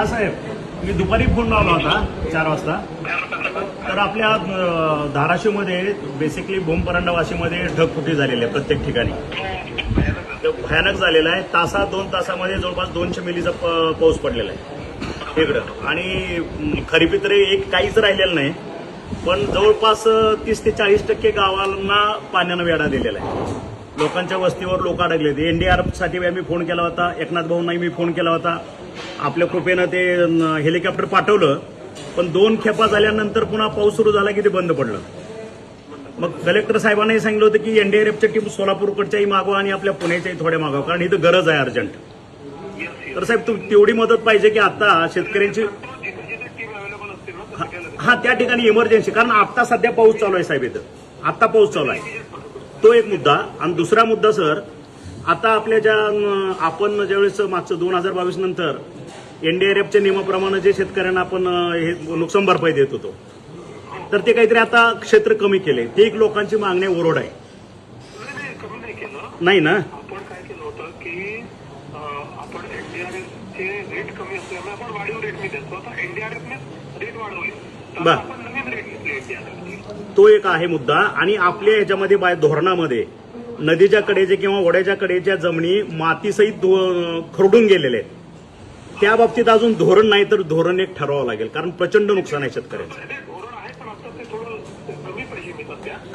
हा साहेब मी दुपारी फोन लावला होता चार वाजता. तर आपल्या धाराशिवमध्ये बेसिकली भूमपरांडा वाशीमध्ये ढगफुटी झालेली आहे प्रत्येक ठिकाणी. भयानक झालेला आहे. तासा दोन तासामध्ये जवळपास दोनशे मिलीचा प- पाऊस पडलेला आहे. इकडं. आणि खरीपी तरी एक काहीच राहिलेलं नाही पण जवळपास तीस ते चाळीस टक्के गावांना पाण्यानं वेढा दिलेला आहे. लोकांच्या वस्तीवर लोक अडकले होते एनडीआरएफ आम्ही फोन केला होता. एकनाथ भाऊंनाही मी फोन केला होता. आपल्या कृपेनं ते हेलिकॉप्टर पाठवलं. पण दोन खेपा झाल्यानंतर पुन्हा पाऊस सुरू झाला की ते बंद पडलं. मग कलेक्टर साहेबांनाही सांगितलं होतं की एनडीआरएफच्या टीम सोलापूरकडच्याही मागवा आणि आपल्या पुण्याच्याही थोड्या मागवा कारण इथं गरज आहे अर्जंट. तर साहेब तू तेवढी मदत पाहिजे की आता शेतकऱ्यांची हा त्या ठिकाणी इमर्जन्सी कारण आता सध्या पाऊस चालू आहे साहेब इथं. आता पाऊस चालू आहे. तो एक मुद्दा. आणि दुसरा मुद्दा सर आता आपल्या ज्या आपण ज्यावेळेस मागचं दोन हजार बावीस नंतर एनडीआरएफच्या नियमाप्रमाणे जे शेतकऱ्यांना आपण हे नुकसान भरपाई देत होतो तर ते काहीतरी आता क्षेत्र कमी केले. ते एक लोकांची मागणी ओरड आहे. नाही, ना? आपण काय केलं होतं की आपण एनडीआरएफ चे रेट कमी असल्यामुळे आपण वाढीव रेटने देतो आता एनडीआरएफने रेट वाढवले. बर. तो एक आहे मुद्दा. आणि आपल्या याच्यामध्ये बाय धोरणामध्ये नदीच्या कडेचे किंवा ओढ्याच्या कडेच्या जमिनी मातीसहित खरडून गेलेले आहेत त्या बाबतीत अजून धोरण नाही तर धोरण एक ठरवावं लागेल. कारण प्रचंड नुकसान आहे शेतकऱ्याचं.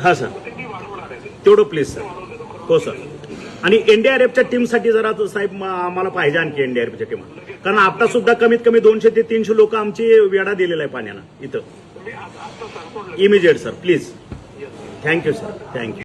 हा सर. तेवढं प्लीज सर. हो सर. आणि एनडीआरएफच्या टीमसाठी जरा साहेब आम्हाला पाहिजे आणखी एनडीआरएफच्या टीम कारण आता सुद्धा कमीत कमी दोनशे ते तीनशे लोक आमची वेढा दिलेला आहे पाण्यानं इथं. Immediate sir please thank you sir thank you